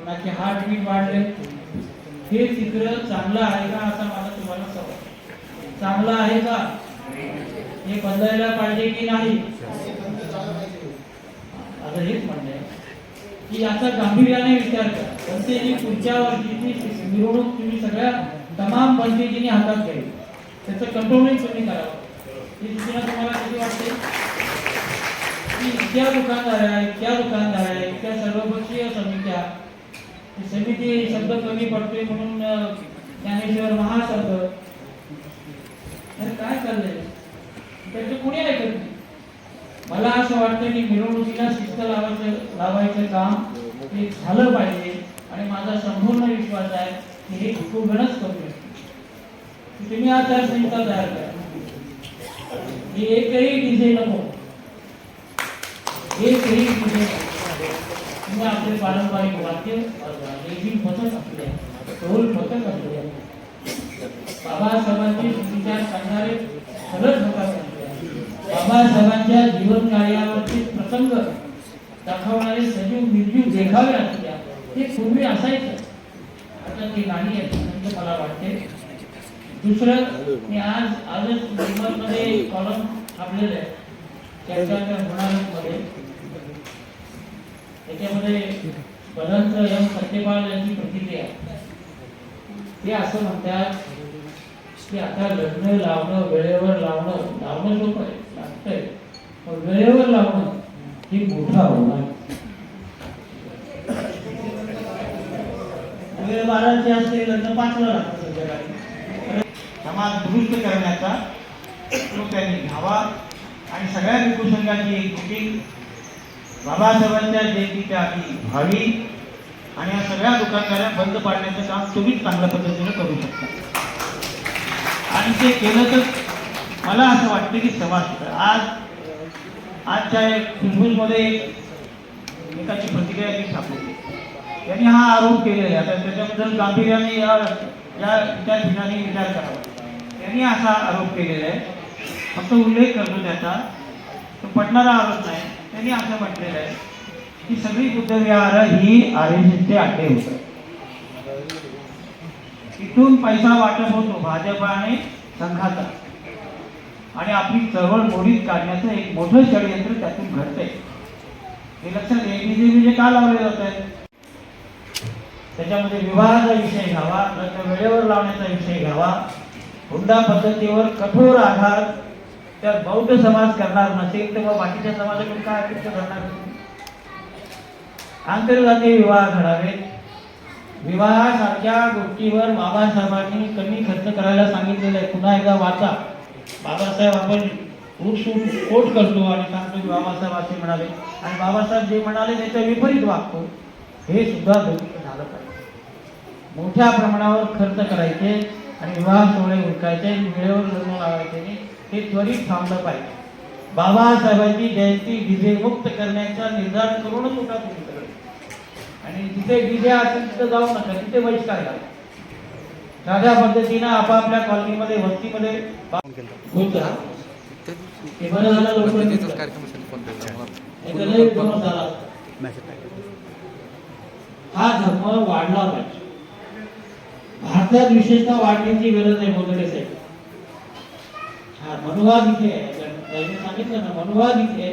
कोणाचे heart bit वाढले हे चित्र चांगलं आहे का असा मला तुम्हाला सवाल. चांगलं आहे का? हे बदलायला पाहिजे की नाही? आता हेच म्हणणं आहे. की याचा गांभीर्याने विचार करा. पंचायती पुढच्या वर्षीची निवडणूक तुम्ही सगळ्या तमाम पंचायतीने हातात घ्यावी त्याचं कंट्रोलिंग तुम्ही करावं. हे सूचना तुम्हाला किती वाटते? की इतक्या दुकानदाऱ्या इतक्या आहे इतक्या सर्वपक्षीय समित्या समिती शब्द कमी पडतोय म्हणून ज्ञानेश्वर महासंघ अरे काय चाललंय? त्याचं कुणी ऐकत नाही? मला असं वाटतं की मिरवणुकीला शिस्त लावायचं लावायचं काम हे झालं पाहिजे आणि माझा संपूर्ण विश्वास आहे की हे कुटुंबच करू शकते तुम्ही आचारसंहिता तयार करा. ही एकही डिझे नको. एकही डीजे नको आपले पारंपरिक वाद्य लेखी पथक असू ढोल पथक असू बाबासाहेबांचे विचार सांगणारे खरंच होता बाबासाहेबांच्या जीवन कार्यावरचे प्रसंग दाखवणारे सजीव निर्जीव देखावे असल्या ते पूर्वी असायचं. आता ती गाणी आहेत मला वाटते. दुसरं मी आज आजच पेपरमध्ये कॉलम छापलेलं आहे. त्याच्या होणार मध्ये. त्याच्यामध्ये भदंत एम सत्यपाल यांची प्रतिक्रिया. ते असं म्हणतात की आता लग्न लावणं वेळेवर लावणं लावणं लोक आहे लागतंय. पण वेळेवर लावणं ही मोठा आव्हान वेळ बाराची असते लग्न पाचला लागतं संध्याकाळी. समाज दुरुस्त करण्याचा तो त्यांनी घ्यावा आणि सगळ्या भिक्खू एक मिटिंग बाबासाहेबांच्या जयंतीच्या आधी व्हावी आणि या सगळ्या दुकानदाऱ्या बंद पाडण्याचं काम तुम्हीच चांगल्या पद्धतीने करू शकता. आणि ते केलं तर मला असं वाटतं की समाज आज आजच्या एक एकाची प्रतिक्रिया मी सापडली त्यांनी हा आरोप केलेला आहे. आता त्याच्याबद्दल गांभीर्याने या या त्या ठिकाणी विचार करावा. त्यांनी असा आरोप केलेला आहे. फक्त उल्लेख करतो त्याचा. तो पटणारा आरोप नाही. त्यांनी असं म्हटलेलं आहे की सगळी बुद्धविहार ही आर अड्डे होतं. तिथून पैसा वाटप होतो भाजप आणि संघाचा. आणि आपली चळवळ मोडीत काढण्याचं एक मोठं षडयंत्र त्यातून घडतंय. हे लक्षात एबीजेपी जे का लावले जात आहे त्याच्यामध्ये विवाहाचा विषय घ्यावा लग्न वेळेवर लावण्याचा विषय घ्यावा हुंडा पद्धतीवर कठोर आधार तर बौद्ध समाज करणार नसेल तर मग बाकीच्या समाजाकडून काय अपेक्षा करणार? आंतरजातीय विवाह घडावेत विवाहासारख्या गोष्टीवर बाबासाहेबांनी कमी खर्च करायला सांगितलेलं आहे. पुन्हा एकदा वाचा. बाबासाहेब आपण उठसूट कोट करतो आणि सांगतो की बाबासाहेब असे म्हणाले. आणि बाबासाहेब जे म्हणाले त्याच्या विपरीत वागतो. हे सुद्धा दोन्ही झालं पाहिजे. मोठ्या प्रमाणावर खर्च करायचे आणि विवाह सोहळे उरकायचे वेळेवर लग्न लावायचे. हे त्वरित थांबलं पाहिजे. बाबासाहेबांची जयंती डीजे मुक्त करण्याचा निर्धार करूनच होता सगळे. आणि जिथे डीजे असेल तिथे जाऊ नका तिथे बहिष्कार घाला. साध्या पद्धतीनं आपापल्या कॉलनीमध्ये वस्तीमध्ये होता हे बरं झालं धर्म वाढला पाहिजे. भारतात विशेषतः वाढण्याची गरज आहे वगैरे साहेब. हा मनुवाद इथे आहे. त्यांनी सांगितलं ना मनुवाद इथे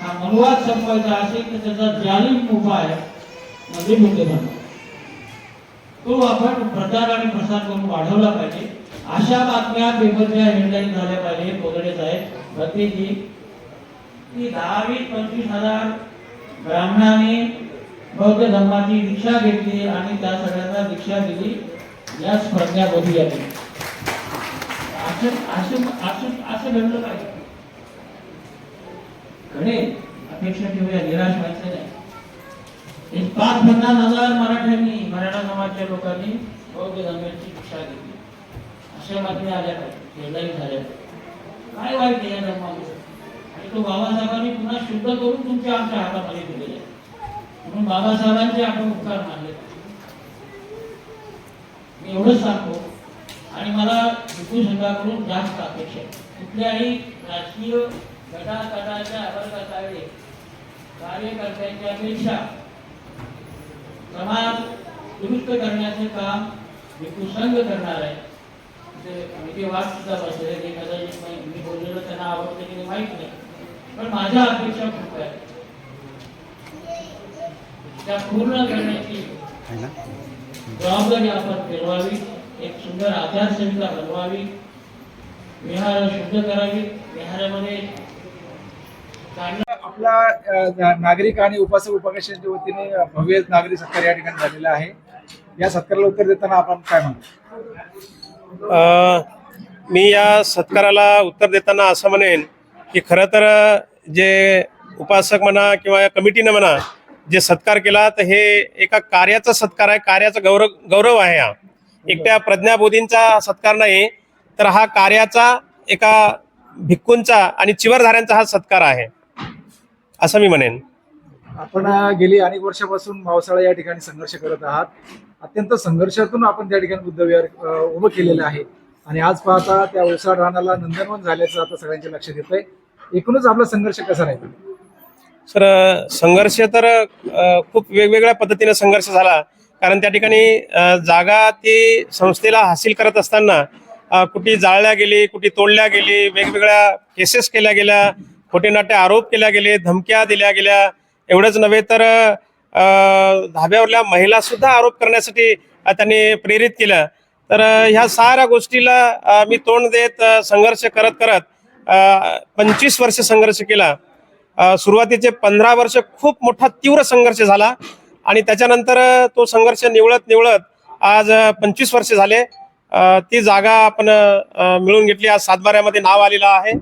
हा मनुवाद संपवायचा असेल तर त्याचा जालिम उपाय म्हणजे मुद्दे धर्म तो आपण प्रचार आणि प्रसार करून वाढवला पाहिजे. अशा बातम्या पेपरच्या हेडलाईन झाल्या पाहिजे. वगैरे आहेत भतीजी की दहावीस पंचवीस हजार ब्राह्मणाने बौद्ध धर्माची दीक्षा घेतली आणि त्या सगळ्यांना दीक्षा दिली. या स्पर्धा मोदी यांनी असं असं असं असं घडलं पाहिजे. घडेल अपेक्षा ठेवूया निराश व्हायचं नाही. एक पाच पन्नास हजार मराठ्यांनी मराठा समाजच्या लोकांनी बौद्ध धर्माची दीक्षा घेतली. अशा बातम्या आल्या पाहिजे. हेडलाईन झाल्या काय वाईट या धर्मामध्ये? आणि तो बाबासाहेबांनी पुन्हा शुद्ध करून तुमच्या आमच्या हातामध्ये दिलेला आहे. म्हणून बाबासाहेबांचे आपण उपकार मानले मी एवढंच सांगतो आणि मला हिंदू संघाकडून जास्त अपेक्षा आहे. कुठल्याही राजकीय गटातटाच्या अवर्गाताळे कार्यकर्त्यांच्या पेक्षा समाज दुरुस्त करण्याचं काम मी कुसंग करणार आहे. ते वाट सुद्धा बसले की कदाचित मी बोललेलं त्यांना आवडतं की माहीत नाही. पण माझ्या अपेक्षा खूप आहे त्या पूर्ण करण्याची जबाबदारी आपण पेलवावी एक सुंदर आचारसंहिता बनवावी. विहार शुद्ध करावी. विहारामध्ये चांगलं आपला नागरिक आणि उपासक उपाकशांच्या वतीने भव्य नागरी सत्कार या ठिकाणी झालेला आहे. या सत्काराला उत्तर देताना आपण काय म्हणतो? अ, मी या सत्काराला उत्तर देताना असं म्हणेन की खरं तर जे उपासक म्हणा किंवा या कमिटीनं म्हणा जे सत्कार केला तर हे एका कार्याचा सत्कार आहे कार्याचा गौरव गौरव आहे हा. एकट्या प्रज्ञाबोधींचा सत्कार नाही तर हा कार्याचा एका भिक्कूंचा आणि चिवरधाऱ्यांचा हा सत्कार आहे. असं मी म्हणेन. आपण गेली अनेक वर्षापासून पावसाळा या ठिकाणी संघर्ष करत आहात. अत्यंत संघर्षातून आपण त्या ठिकाणी बुद्ध विहार अ, उभं केलेलं आहे. आणि आज पाहता त्या ओसाड रानाला नंदनवन झाल्याचं आता सगळ्यांच्या लक्षात येत आहे एकूणच आपला संघर्ष कसा राहील? सर संघर्ष तर खूप वेगवेगळ्या पद्धतीने संघर्ष झाला. कारण त्या ठिकाणी जागा ती संस्थेला हासिल करत असताना कुठे जाळल्या गेली कुठे तोडल्या गेली वेगवेगळ्या केसेस केल्या गेल्या खोटे नाटे आरोप केल्या गेले धमक्या दिल्या गेल्या एवढंच नव्हे तर धाब्यावरल्या महिला सुद्धा आरोप करण्यासाठी त्यांनी प्रेरित केलं. तर ह्या साऱ्या गोष्टीला मी तोंड देत संघर्ष करत करत पंचवीस वर्ष संघर्ष केला. सुरुवातीचे पंधरा वर्ष खूप मोठा तीव्र संघर्ष झाला. आणि त्याच्यानंतर तो संघर्ष निवळत निवळत आज पंचवीस वर्ष झाले. ती जागा आपण मिळून घेतली. आज सातबाऱ्यामध्ये नाव आलेलं आहे.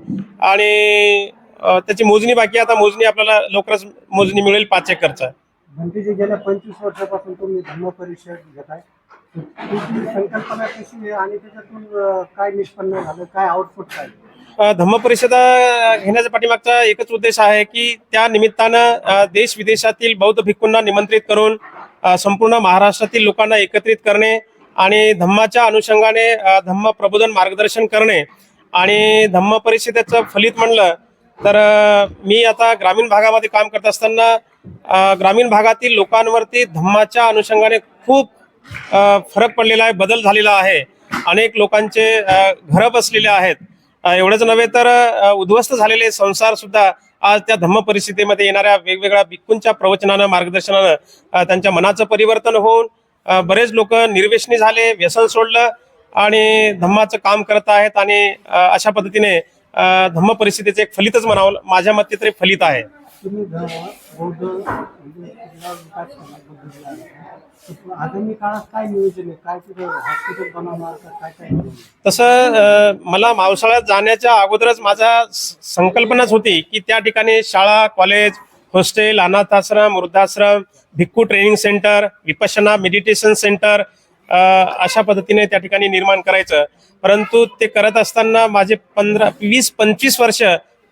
आणि त्याची मोजणी बाकी आता मोजणी आपल्याला लवकरच मोजणी मिळेल पाच एकरचा. भंतीजी म्हणजे गेल्या पंचवीस वर्षापासून तुम्ही धर्म परिषद घेत आहे. संकल्पना कशी आहे आणि त्याच्यातून काय निष्पन्न झालं? काय आउटपुट काय? धम्म परिषदा घेण्याच्या पाठीमागचा एकच उद्देश आहे की त्या निमित्तानं देश विदेशातील बौद्ध भिक्खूंना निमंत्रित करून संपूर्ण महाराष्ट्रातील लोकांना एकत्रित करणे आणि धम्माच्या अनुषंगाने धम्म प्रबोधन मार्गदर्शन करणे आणि धम्म परिषदेचं फलित म्हणलं तर मी आता ग्रामीण भागामध्ये काम करत असताना ग्रामीण भागातील लोकांवरती धम्माच्या अनुषंगाने खूप फरक पडलेला आहे बदल झालेला आहे. अनेक लोकांचे घरं बसलेले आहेत. एवढंच नव्हे तर उद्ध्वस्त झालेले संसार सुद्धा आज त्या धम्म परिस्थितीमध्ये येणाऱ्या वेगवेगळ्या भिक्कूंच्या प्रवचनानं मार्गदर्शनानं त्यांच्या मनाचं परिवर्तन होऊन बरेच लोक निर्वेशनी झाले व्यसन सोडलं आणि धम्माचं काम करत आहेत आणि अशा पद्धतीने धम्म परिस्थितीचे एक फलितच म्हणावं माझ्या मते तरी फलित आहे. तुम्ही बौद्ध म्हणजे तिथला विकास केला बौद्ध विहाराचा. तर आगामी काळात काय नियोजन आहे? काय तिथं हॉस्पिटल बनवणार का काय काय तसं मला मावसाळ्यात जाण्याच्या अगोदरच माझा स- संकल्पनाच होती की त्या ठिकाणी शाळा कॉलेज हॉस्टेल अनाथाश्रम वृद्धाश्रम भिक्खू training centre Vipassana meditation centre अशा पद्धतीने त्या ठिकाणी निर्माण करायचं. परंतु ते करत असताना माझे पंधरा वीस पंचवीस वर्ष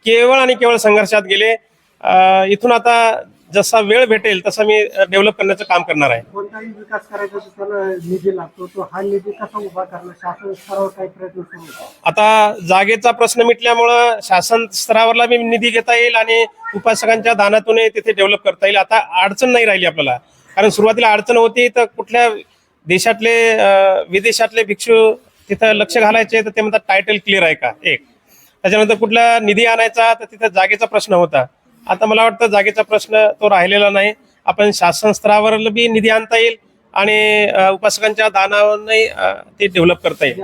केवळ आणि केवळ संघर्षात गेले. इथून आता जसा वेळ भेटेल तसा मी डेव्हलप करण्याचं काम करणार आहे. कोणताही विकास करायचा तर त्याला निधी लागतो. तो हा निधी कसा उभा करणं शासन स्तरावर काही प्रयत्न सुरू आहे? आता जागेचा प्रश्न मिटल्यामुळं शासन स्तरावरला बी निधी घेता येईल आणि उपासकांच्या दानातूनही तिथे डेव्हलप करता येईल. आता अडचण नाही राहिली आपल्याला. कारण सुरुवातीला अडचण होती तर कुठल्या देशातले विदेशातले भिक्षू तिथं लक्ष घालायचे तर ते म्हणतात टायटल क्लिअर आहे का? एक. त्याच्यानंतर कुठला निधी आणायचा तर तिथं जागेचा प्रश्न होता. आता मला वाटतं जागेचा प्रश्न तो राहिलेला नाही. आपण शासन स्तरावर बी निधी आणता येईल आणि उपासकांच्या दानावरही ते डेव्हलप करता येईल.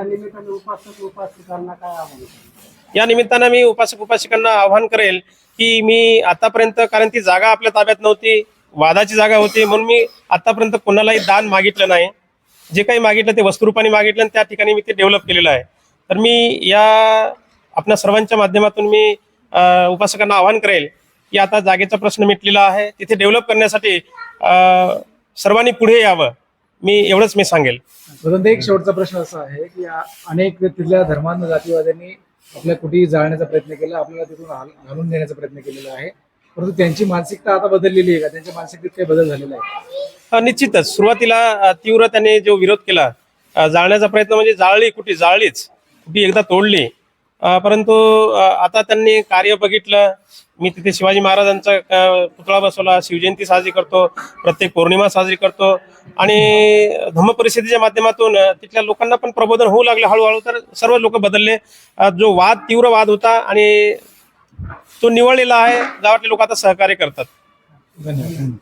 या निमित्ताने मी उपासक उपासिकांना आव्हान करेल की मी आतापर्यंत कारण ती जागा आपल्या ताब्यात नव्हती वादाची जागा होती म्हणून मी आतापर्यंत कोणालाही दान मागितलं नाही. जे काही मागितलं ते वस्तुरूपाने मागितलं आणि त्या ठिकाणी मी ते डेव्हलप केलेलं आहे. तर मी या आपल्या सर्वांच्या माध्यमातून मी उपासकांना आवाहन करेल की आता जागेचा प्रश्न मिटलेला आहे. तिथे डेव्हलप करण्यासाठी सर्वांनी पुढे यावं मी एवढंच मी सांगेल. परंतु एक शेवटचा प्रश्न असा आहे की अनेक तिथल्या धर्मांध जातीवाद्यांनी आपल्या कुठेही जाळण्याचा प्रयत्न केला आपल्याला तिथून घालून देण्याचा प्रयत्न केलेला आहे. परंतु त्यांची मानसिकता आता बदललेली आहे का? त्यांच्या मानसिकतेत काही बदल झालेला आहे निश्चितच. सुरुवातीला तीव्र त्याने जो विरोध केला जाळण्याचा प्रयत्न म्हणजे जाळली कुठे? जाळलीच. कुठे एकदा तोडली. परंतु आता त्यांनी कार्य बघितलं. मी तिथे शिवाजी महाराजांचा पुतळा बसवला. शिवजयंती साजरी करतो. प्रत्येक पौर्णिमा साजरी करतो. आणि धम्म परिषदेच्या माध्यमातून तिथल्या लोकांना पण प्रबोधन होऊ लागलं हळूहळू. तर सर्व लोक बदलले. जो वाद तीव्र वाद होता आणि तो निवळलेला आहे गावातले लोक आता सहकार्य करतात. धन्यवाद.